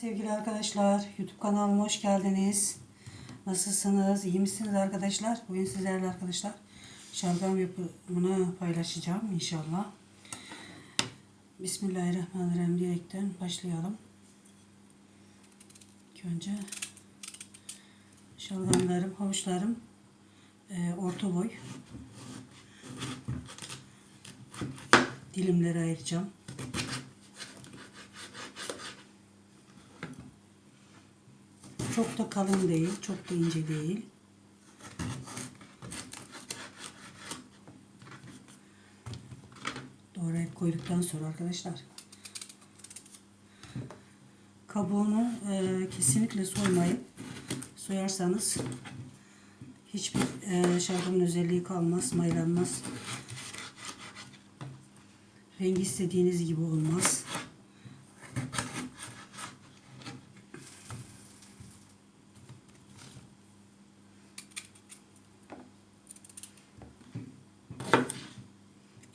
Sevgili arkadaşlar, YouTube kanalıma hoş geldiniz. Nasılsınız? İyi misiniz arkadaşlar? Bugün sizlerle arkadaşlar şalgam yapımını paylaşacağım inşallah. Bismillahirrahmanirrahim diyerekten başlayalım. İlk önce şalgamlarım, havuçlarım e, orta boy. Dilimlere ayıracağım. Çok da kalın değil, çok da ince değil. Doğrayıp koyduktan sonra arkadaşlar kabuğunu e, kesinlikle soymayın. Soyarsanız hiçbir e, şalgamın özelliği kalmaz, maylanmaz. Rengi istediğiniz gibi olmaz.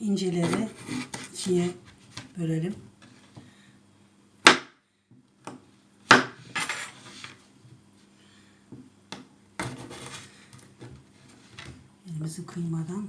İnceleri ikiye bölelim. Elimizi kıymadan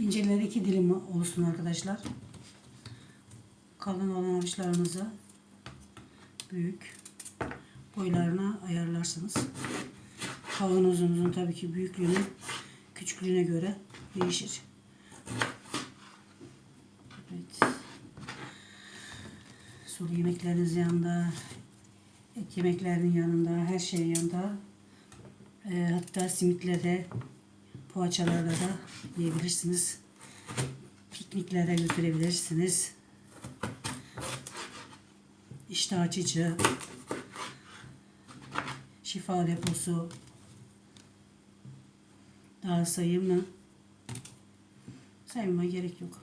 İnceleri iki dilim olsun arkadaşlar. Kalın olan avuçlarınızı büyük boylarına ayarlarsınız. Kavanozunuzun tabii ki büyüklüğünü küçüklüğüne göre değişir. Evet. Sulu yemekleriniz yanında, et yemeklerinin yanında, her şeyin yanında. E, hatta simitlerde poğaçalarla da yiyebilirsiniz. Pikniklere götürebilirsiniz. İştah açıcı, şifa deposu, daha sayayım mı? Saymama gerek yok.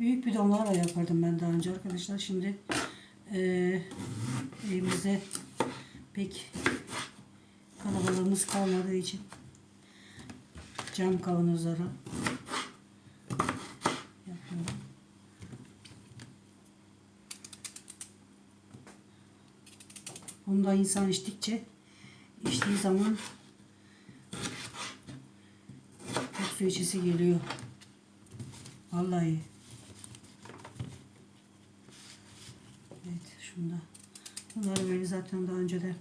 Büyük bidonlarla yapardım ben daha önce arkadaşlar. Şimdi eee evimizde pek kalabalığımız kalmadığı için cam kavanozlara. Bunda insan içtikçe içtiği zaman çok su içisi geliyor. Vallahi. Evet şunda. Bunları böyle zaten daha önce de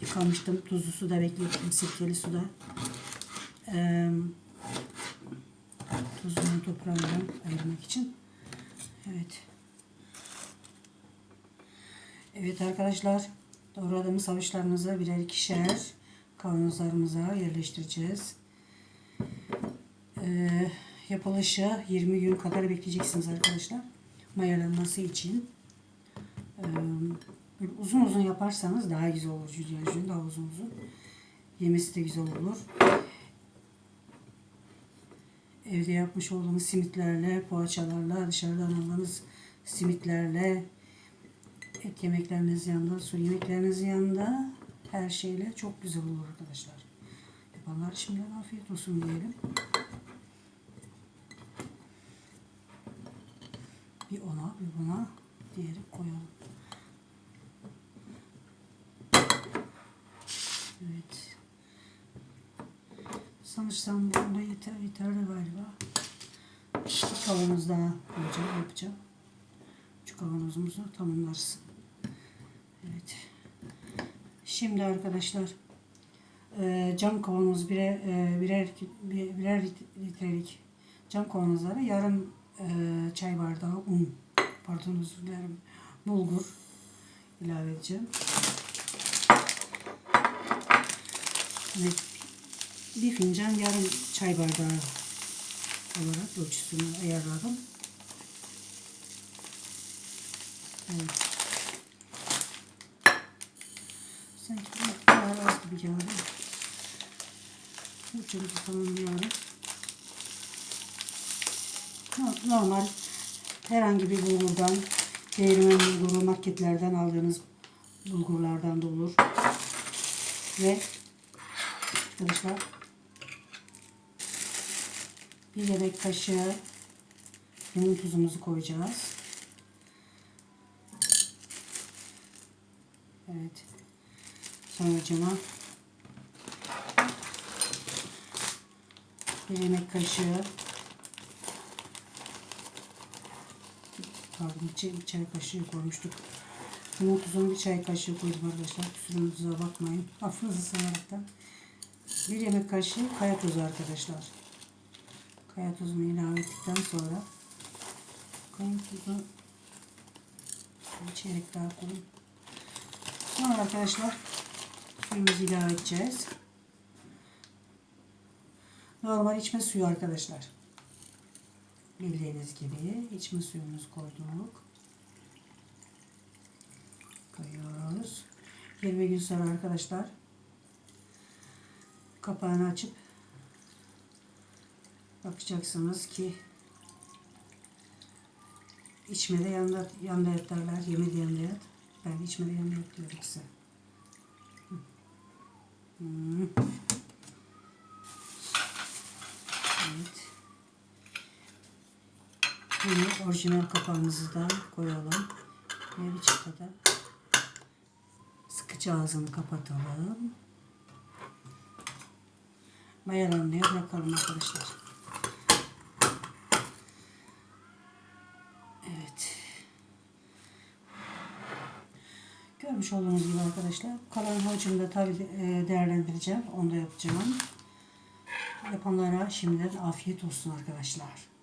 yıkamıştım. Tuzlu suda beklettim. Sirkeli suda. Ee, tuzunu toprağından ayırmak için. Evet. Evet arkadaşlar. Doğradığımız havuçlarımızı birer ikişer kavanozlarımıza yerleştireceğiz. Ee, yapılışı 20 gün kadar bekleyeceksiniz arkadaşlar. Mayalanması için. Ee, böyle uzun uzun yaparsanız daha güzel olur. Jülyen daha uzun uzun. Yemesi de güzel olur. Evde yapmış olduğunuz simitlerle, poğaçalarla, dışarıdan aldığınız simitlerle, et yemekleriniz yanında, su yemekleriniz yanında her şeyle çok güzel olur arkadaşlar. Yapanlar şimdiden afiyet olsun diyelim. Bir buna diyerek koyalım. Evet. Sanırsam bunda yeter, yeterli galiba. Bir kavanoz daha koyacağım, yapacağım. Şu kavanozumuzu tamamlarız. Evet. Şimdi arkadaşlar e, cam kavanoz birer, e, birer, birer litrelik cam kavanozlara yarım e, çay bardağı un pardon özür dilerim bulgur ilave edeceğim. Ve bir fincan yarım çay bardağı olarak ölçüsünü ayarladım. Evet. Sanki kadar az gibi geldi. Ölçümüzü tamamlıyorum. No- Normal herhangi bir bulgurdan, değirmen bulguru, marketlerden aldığınız bulgurlardan da olur. Ve arkadaşlar bir yemek kaşığı limon tuzumuzu koyacağız. Evet. Sonra cama bir yemek kaşığı pardon çay, bir çay kaşığı koymuştuk. Limon tuzunu bir çay kaşığı koydum arkadaşlar. Kusurumuza bakmayın. Affınızı sayaraktan. Bir yemek kaşığı kaya tuzu arkadaşlar. Kaya tuzunu ilave ettikten sonra kaya tuzu bir çeyrek daha koyayım. Sonra arkadaşlar suyumuzu ilave edeceğiz. Normal içme suyu arkadaşlar. Bildiğiniz gibi içme suyumuzu koyduk. Koyuyoruz. 20 gün sonra arkadaşlar kapağını açıp bakacaksınız ki içmede yanında, yanında yat derler, yemede yanında yat. Ben içmede yanında yat diyorum size. Hmm. Evet. Yine orijinal kapağımızı da koyalım. Ve bir çıtada sıkıcı ağzını kapatalım. Mayalanmaya bırakalım arkadaşlar. Evet. Görmüş olduğunuz gibi arkadaşlar. Kalan harcımı da tabii e, değerlendireceğim. Onu da yapacağım. Yapanlara şimdiden afiyet olsun arkadaşlar.